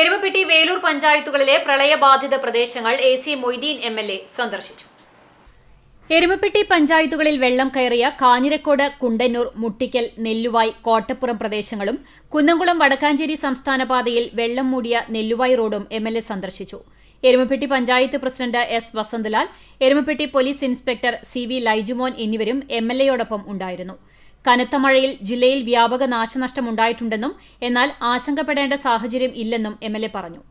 എരുമപ്പെട്ടി വേലൂർ പഞ്ചായത്തുകളിലെ പ്രളയബാധിത പ്രദേശങ്ങൾ A C Moideen M L A സന്ദർശിച്ചു. എരുമപ്പെട്ടി പഞ്ചായത്തുകളിൽ വെള്ളം കയറിയ കാഞ്ഞിരക്കോട് കുണ്ടന്നൂർ മുട്ടിക്കൽ നെല്ലുവായ് കോട്ടപ്പുറം പ്രദേശങ്ങളും കുന്നംകുളം വടക്കാഞ്ചേരി സംസ്ഥാന പാതയിൽ വെള്ളം മൂടിയ നെല്ലുവായ് റോഡും എം എൽ എ സന്ദർശിച്ചു. Erumapetty panchayat president S Vasanthalal Erumapetty police inspector C V Laijumon എന്നിവരും എം എൽ എയോടൊപ്പം ഉണ്ടായിരുന്നു. കനത്ത മഴയിൽ ജില്ലയിൽ വ്യാപക നാശനഷ്ടമുണ്ടായിട്ടുണ്ടെന്നും എന്നാൽ ആശങ്കപ്പെടേണ്ട സാഹചര്യം ഇല്ലെന്നും എം പറഞ്ഞു.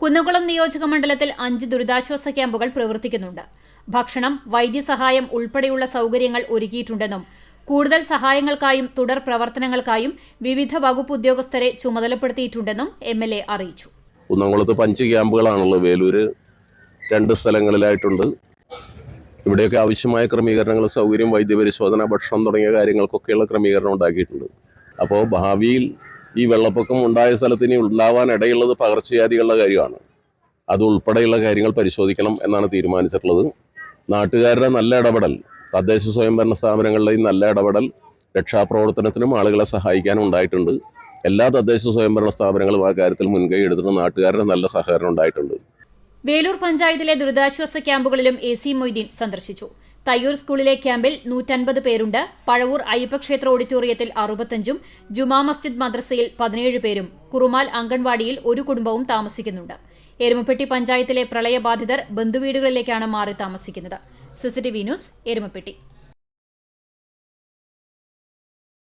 കുന്നുകുളം നിയോജക മണ്ഡലത്തിൽ അഞ്ച് ദുരിതാശ്വാസ ക്യാമ്പുകൾ പ്രവർത്തിക്കുന്നുണ്ട്. ഭക്ഷണം വൈദ്യസഹായം ഉൾപ്പെടെയുള്ള സൗകര്യങ്ങൾ ഒരുക്കിയിട്ടുണ്ടെന്നും കൂടുതൽ സഹായങ്ങൾക്കായും തുടർ പ്രവർത്തനങ്ങൾക്കായും വിവിധ വകുപ്പ് ഉദ്യോഗസ്ഥരെ ചുമതലപ്പെടുത്തിയിട്ടുണ്ടെന്നും എം എൽ എ അറിയിച്ചു. കുന്നംകുളത്ത് പഞ്ച് ക്യാമ്പുകളാണുള്ളത്. വേലൂര് രണ്ട് സ്ഥലങ്ങളിലായിട്ടുണ്ട്. ഇവിടെയൊക്കെ ആവശ്യമായ ക്രമീകരണങ്ങൾ സൗകര്യം വൈദ്യപരിശോധന ഭക്ഷണം തുടങ്ങിയ കാര്യങ്ങൾക്കൊക്കെയുള്ള ക്രമീകരണം ഉണ്ടാക്കിയിട്ടുണ്ട്. അപ്പോൾ ഭാവിയിൽ ഈ വെള്ളപ്പൊക്കം ഉണ്ടായ സ്ഥലത്ത് ഇനി ഉണ്ടാവാൻ ഇടയുള്ളത് പകർച്ചവ്യാധികളുടെ കാര്യമാണ്. അത് ഉൾപ്പെടെയുള്ള കാര്യങ്ങൾ പരിശോധിക്കണം എന്നാണ് തീരുമാനിച്ചിട്ടുള്ളത്. നാട്ടുകാരുടെ നല്ല ഇടപെടൽ തദ്ദേശ സ്വയംഭരണ സ്ഥാപനങ്ങളുടെയും നല്ല ഇടപെടൽ രക്ഷാപ്രവർത്തനത്തിനും ആളുകളെ സഹായിക്കാനും ഉണ്ടായിട്ടുണ്ട്. എല്ലാ തദ്ദേശ സ്വയംഭരണ സ്ഥാപനങ്ങളും ആ കാര്യത്തിൽ മുൻകൈ എടുത്തിട്ട് നാട്ടുകാരുടെ നല്ല സഹകരണം ഉണ്ടായിട്ടുണ്ട്. വേലൂർ പഞ്ചായത്തിലെ ദുരിതാശ്വാസ ക്യാമ്പുകളിലും എ സി മൊയ്തീൻ സന്ദർശിച്ചു. തയ്യൂർ സ്കൂളിലെ ക്യാമ്പിൽ നൂറ്റൻപത് പേരുണ്ട്. പഴവൂർ അയ്യപ്പക്ഷേത്ര ഓഡിറ്റോറിയത്തിൽ അറുപത്തഞ്ചും ജുമാ മസ്ജിദ് മദ്രസയിൽ പതിനേഴ് പേരും കുറുമാൽ അംഗൻവാടിയിൽ ഒരു കുടുംബവും താമസിക്കുന്നുണ്ട്. എരുമപ്പെട്ടി പഞ്ചായത്തിലെ പ്രളയബാധിതർ ബന്ധുവീടുകളിലേക്കാണ് മാറി താമസിക്കുന്നത്. CCTV news Erumapetty.